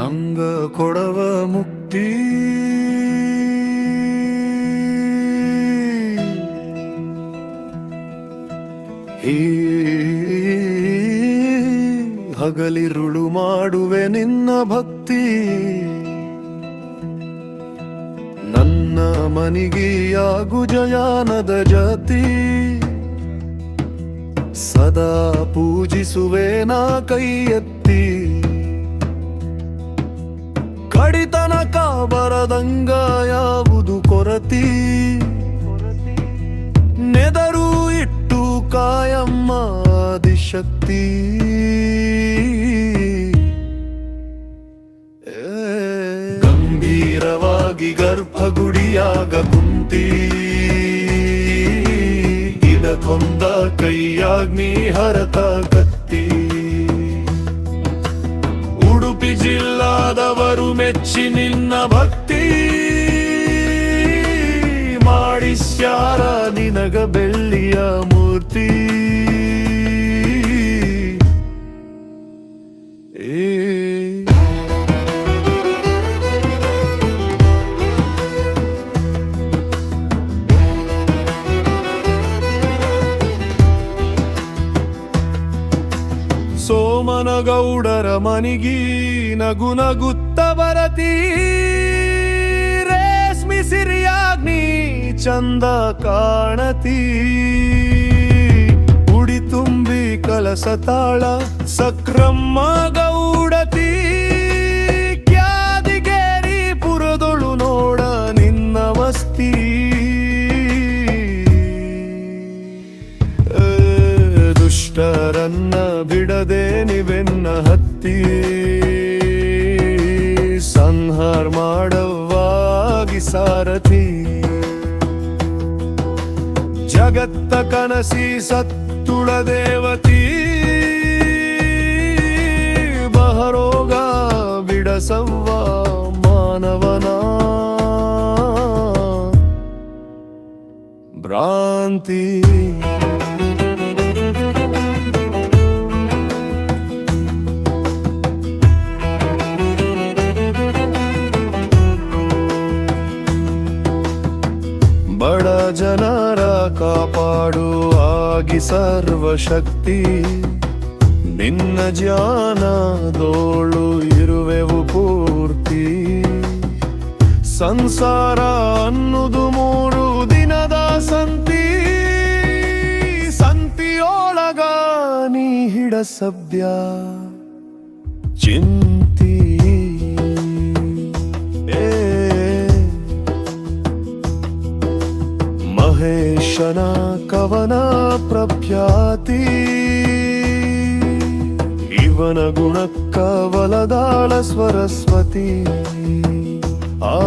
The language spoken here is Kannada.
ನಂಗ ಕೊಡವ ಮುಕ್ತಿ. ಈ ಹಗಲಿರುಳು ಮಾಡುವೆ ನಿನ್ನ ಭಕ್ತಿ. ನನ್ನ ಮನಿಗೆಯಾಗು ಜಯಾನದ ಜಾತಿ. ಸದಾ ಪೂಜಿಸುವೆ ನಾ ಕೈ ಎತ್ತಿ ಬರದಂಗ ಯಾವುದು ಕೊರತಿ? ನೆದರು ಇಟ್ಟು ಕಾಯಮ್ಮ ಆದಿಶಕ್ತಿ. ಗಂಭೀರವಾಗಿ ಗರ್ಭಗುಡಿಯಾಗ ಕುಂತಿ. ಇದಕ್ಕೊಂದ ಕೈಯಾಗ್ನಿ ಹರತ ಕತ್ತಿ. ಉಡುಪಿ ಜಿಲ್ಲಾದವರು ಮೆಚ್ಚಿ ನಿನ್ನ ಭಕ್ತಿ ಮಾಡಿಸ್ಯಾರ ನಿನಗ ಬೆಳ್ಳಿಯ ಮೂರ್ತಿ. ಸೋಮನಗೌಡರ ಮನಿಗಿ ನಗು ನಗುತ್ತ ಬರತಿ. ರೇಷ್ಮಿ ಸಿರಿಯಾಗ್ನಿ ಚಂದ ಕಾಣತಿ. ಉಡಿ ತುಂಬಿ ಕಲಸ ತಾಳ ಸಕ್ರಮ್ಮ ಗೌಡತಿ. ದುಷ್ಟರನ್ನ ಬಿಡದೆ ನಿವೆನ್ನ ಹತ್ತಿ ಸಂಹಾರ ಮಾಡವಾಗಿ ಸಾರಥಿ. ಜಗತ್ತ ಕನಸಿ ಸತ್ತುಳ ದೇವತಿ. ಬಹರೋಗ ಬಿಡಸವ್ವ ಮಾನವನ. ಭ್ರಾಂತಿ. ಬಡ ಜನರ ಕಾಪಾಡು ಆಗಿ ಸರ್ವಶಕ್ತಿ. ನಿನ್ನ ಜ್ಞಾನದೋಳು ಇರುವೆವು ಪೂರ್ತಿ. ಸಂಸಾರ ಅನ್ನುದು ಮೂರು ದಿನದ ಸಂತಿ. ಸಂತಿಯೊಳಗ ನೀ ಹಿಡ ಸಭ್ಯ ಚಿಂತಿ ಮಹೇಶನ ಕವನ ಪ್ರಖ್ಯಾತಿ. ಇವನ ಗುಣಕ್ಕ ವಲದಾಳ ಸ್ವರಸ್ವತಿ. ಆ